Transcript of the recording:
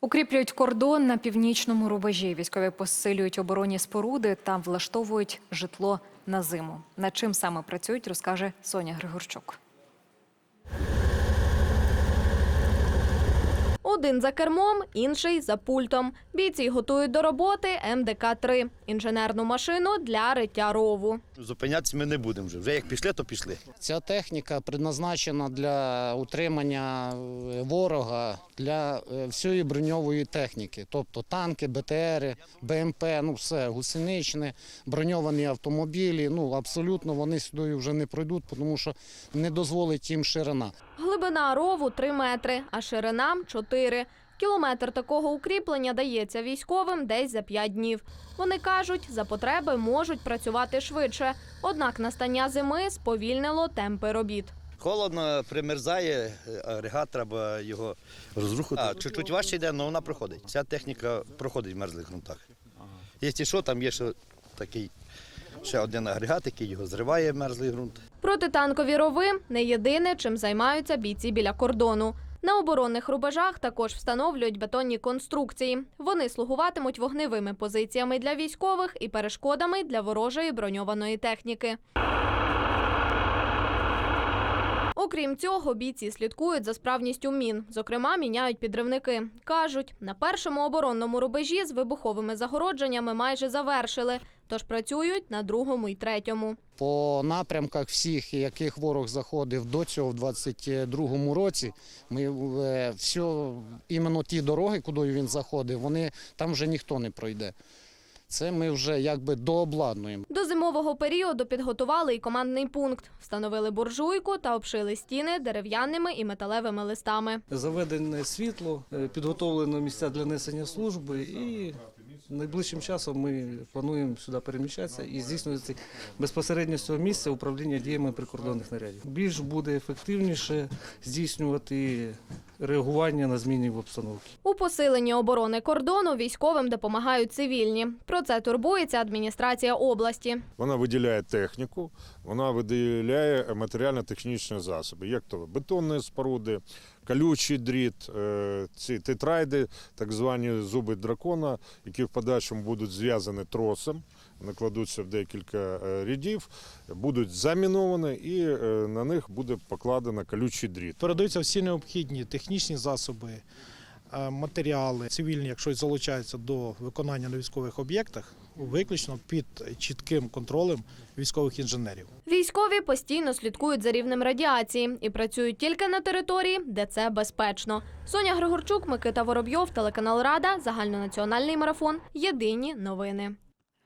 Укріплюють кордон на північному рубежі. Військові посилюють оборонні споруди та влаштовують житло на зиму. Над чим саме працюють, розкаже Соня Григорчук. Один за кермом, інший за пультом. Бійці готують до роботи МДК-3 – інженерну машину для риття рову. Зупинятися ми не будемо вже. Вже як пішли, то пішли. Ця техніка предназначена для утримання е, ворога, для е, всієї броньової техніки, тобто танки, БТРи, БМП, ну все, гусеничне, броньовані автомобілі. Ну абсолютно вони сюди вже не пройдуть, тому що не дозволить їм ширина. Глибина рову 3 метри, а ширина 4. Кілометр такого укріплення дається військовим десь за 5 днів. Вони кажуть, за потреби можуть працювати швидше. Однак настання зими сповільнило темпи робіт. Холодно, примерзає, агрегат, треба його розрухати. Чуть-чуть важче йде, але вона проходить. Ця техніка проходить в мерзлих ґрунтах. Якщо що, там є ще такий ще один агрегат, який його зриває мерзлий ґрунт. Протитанкові рови не єдине, чим займаються бійці біля кордону. На оборонних рубежах також встановлюють бетонні конструкції. Вони слугуватимуть вогневими позиціями для військових і перешкодами для ворожої броньованої техніки. Окрім цього, бійці слідкують за справністю мін. Зокрема, міняють підривники. Кажуть, на першому оборонному рубежі з вибуховими загородженнями майже завершили, тож працюють на другому і третьому. По напрямках всіх, яких ворог заходив до цього в 22-му році, ми е, все, іменно ті дороги, куди він заходив, вони там вже ніхто не пройде. Це ми вже якби дообладнуємо. До зимового періоду підготували і командний пункт, встановили буржуйку та обшили стіни дерев'яними і металевими листами. Заведене світло, е, підготовлено місця для несення служби і найближчим часом ми плануємо сюди переміщатися і здійснювати безпосередньо з цього місця управління діями прикордонних нарядів. Більш буде ефективніше здійснювати реагування на зміни в обстановці. У посиленні оборони кордону військовим допомагають цивільні. Про це турбується адміністрація області. Вона виділяє техніку, вона виділяє матеріально-технічні засоби, як то бетонні споруди, колючий дріт, е, ці тетрайди, так звані зуби дракона, які в подальшому будуть зв'язані тросом, накладуться в декілька е, рядів, будуть заміновані і е, на них буде покладено колючий дріт. передаються всі необхідні технічні засоби, матеріали, цивільні, якщо залучаються до виконання на військових об'єктах, виключно під чітким контролем військових інженерів. Військові постійно слідкують за рівнем радіації і працюють тільки на території, де це безпечно. Соня Григорчук, Микита Воробйов, телеканал Рада, загальнонаціональний марафон. Єдині новини.